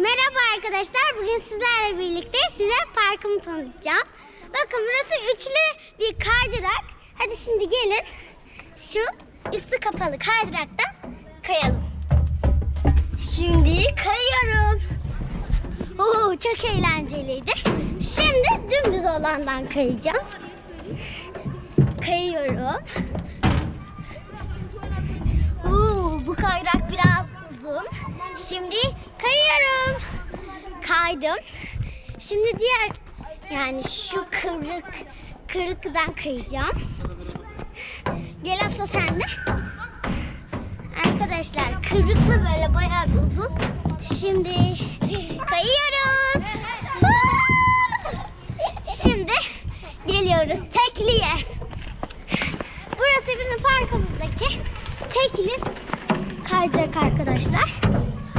Merhaba arkadaşlar. Bugün sizlerle birlikte size parkımı tanıtacağım. Bakın burası üçlü bir kaydırak. Hadi şimdi gelin şu üstü kapalı kaydıraktan kayalım. Şimdi kayıyorum. Oo, çok eğlenceliydi. Şimdi dümdüz olandan kayacağım. Kayıyorum. Şimdi kayıyorum. Kaydım. Şimdi diğer yani şu kıvrık kırıkdan kayacağım. Gel Hafsa sen de. Arkadaşlar kıvrıklı böyle bayağı uzun. Şimdi kayıyoruz. Şimdi geliyoruz tekliye. Burası bizim parkımızdaki tekli kaydırak arkadaşlar.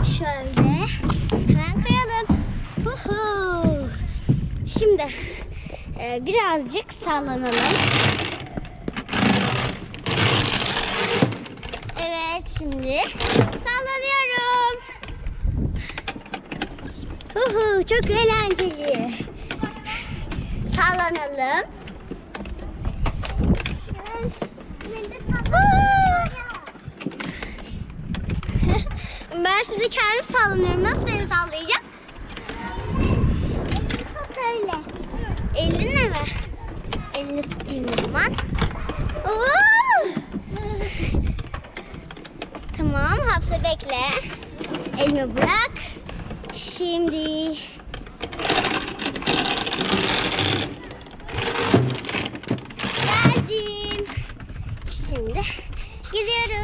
Şöyle hemen kayalım. Huhu. Şimdi e, birazcık sallanalım. Evet şimdi sallanıyorum. Huhu, çok eğlenceli. Sallanalım. Ben şimdi kendim sallanıyorum. Nasıl seni sallayacağım? Tut öyle. Elinle mi? Elini tutayım o zaman. Tamam Hapse bekle. Elimi bırak. Şimdi geldim. Şimdi gidiyoruz.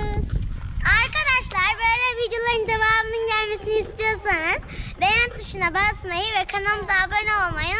Videoların devamının gelmesini istiyorsanız beğen tuşuna basmayı ve kanalımıza abone olmayı